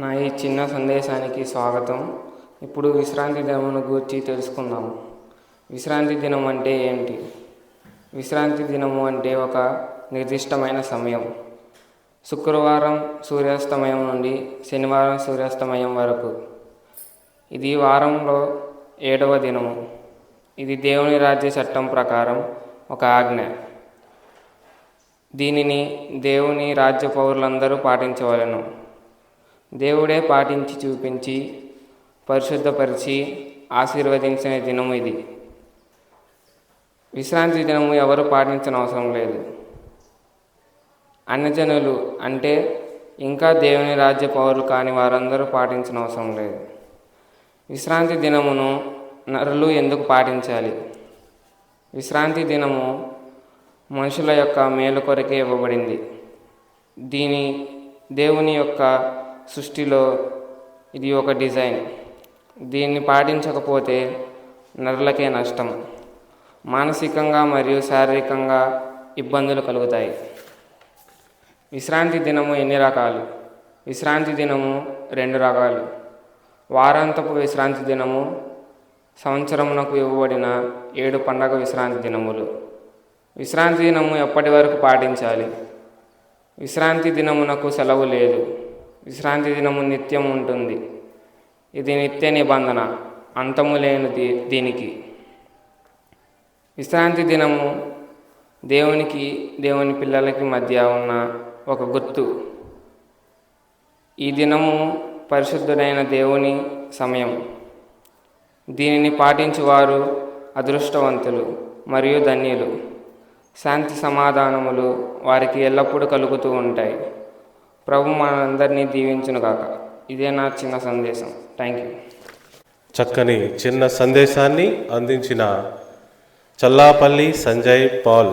నా ఈ చిన్న సందేశానికి స్వాగతం. ఇప్పుడు విశ్రాంతి దినమును గూర్చి తెలుసుకుందాము విశ్రాంతి దినం అంటే ఏంటి? విశ్రాంతి దినము అంటే ఒక నిర్దిష్టమైన సమయం. శుక్రవారం సూర్యాస్తమయం నుండి శనివారం సూర్యాస్తమయం వరకు. ఇది వారంలో ఏడవ దినము. ఇది దేవుని రాజ్య చట్టం ప్రకారం ఒక ఆజ్ఞ. దీనిని దేవుని రాజ్య పౌరులందరూ పాటించవలెను. దేవుడే పాటించి చూపించి పరిశుద్ధపరిచి ఆశీర్వదించిన దినము ఇది. విశ్రాంతి దినము ఎవరు పాటించిన అవసరం లేదు. అన్యజనులు అంటే ఇంకా దేవుని రాజ్య పౌరులు కాని వారందరూ పాటించిన అవసరం లేదు. విశ్రాంతి దినమును నరులు ఎందుకు పాటించాలి? విశ్రాంతి దినము మనుషుల యొక్క మేలు కొరకే ఇవ్వబడింది. దీని దేవుని యొక్క సృష్టిలో ఇది ఒక డిజైన్. దీన్ని పాటించకపోతే నరులకే నష్టం. మానసికంగా మరియు శారీరకంగా ఇబ్బందులు కలుగుతాయి. విశ్రాంతి దినము ఎన్ని రకాలు? విశ్రాంతి దినము రెండు రకాలు. వారాంతపు విశ్రాంతి దినము సంవత్సరమునకు ఇవ్వబడిన ఏడు పండగ విశ్రాంతి దినములు. విశ్రాంతి దినము ఎప్పటి వరకు పాటించాలి? విశ్రాంతి దినమునకు సెలవు లేదు. విశ్రాంతి దినము నిత్యం ఉంటుంది. ఇది నిత్య నిబంధన. అంతము లేని దీ దీనికి. విశ్రాంతి దినము దేవునికి దేవుని పిల్లలకి మధ్య ఉన్న ఒక గుర్తు. ఈ దినము పరిశుద్ధుడైన దేవుని సమయం. దీనిని పాటించువారు అదృష్టవంతులు మరియు ధన్యులు. శాంతి సమాధానములు వారికి ఎల్లప్పుడూ కలుగుతూ ఉంటాయి. ప్రభు మనందరినీ దీవించునుగాక ఇదే నా చిన్న సందేశం. థ్యాంక్ యూ చక్కని చిన్న సందేశాన్ని అందించిన చల్లాపల్లి సంజయ్ పాల్.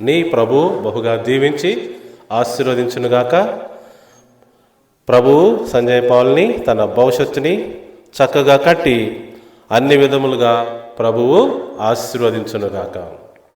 ని ప్రభు బహుగా దీవించి ఆశీర్వదించునుగాక ప్రభువు సంజయ్ పాల్ని తన భవిష్యత్తుని చక్కగా కట్టి అన్ని విధములుగా ప్రభువు ఆశీర్వదించునుగాక